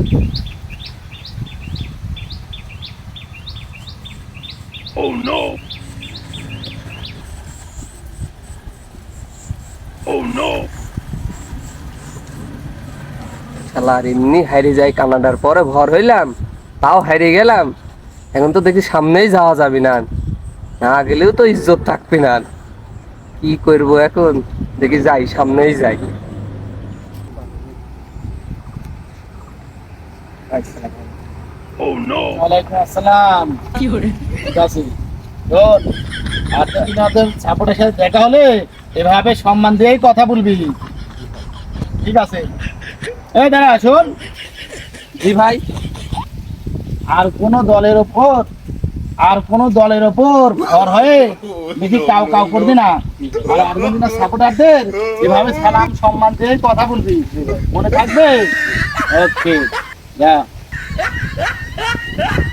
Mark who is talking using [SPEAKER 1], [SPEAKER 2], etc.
[SPEAKER 1] Oh no! Oh no!
[SPEAKER 2] শালার এমনি হারিয়ে যাই কানাডার পরে ভর হইলাম, তাও হারিয়ে গেলাম। এখন তো দেখি সামনেই যাওয়া যাবে না। না গেলেও তো ইজ্জত থাকবে না। কি করব এখন? দেখি যাই, সামনেই যাই।
[SPEAKER 1] Oh no!
[SPEAKER 3] ওয়ালাইকুম আসসালাম। ঠিক আছে। শোন আর্জেন্টিনাদের সাপোর্টের সাথে দেখা হলে এভাবে সম্মান দিয়েই কথা বলবি। ঠিক আছে। এই দাঁড়া শোন।
[SPEAKER 2] জি ভাই।
[SPEAKER 3] আর কোন দলের ওপর আর কোন দলের ওপর ভর হয়ে বেশি কাউ কাউ করবি না আর আর্জেন্টিনার সাপোর্টারদের এভাবে সালাম সম্মান দিয়ে কথা বলবি মনে থাকবে? ওকে। nha yeah.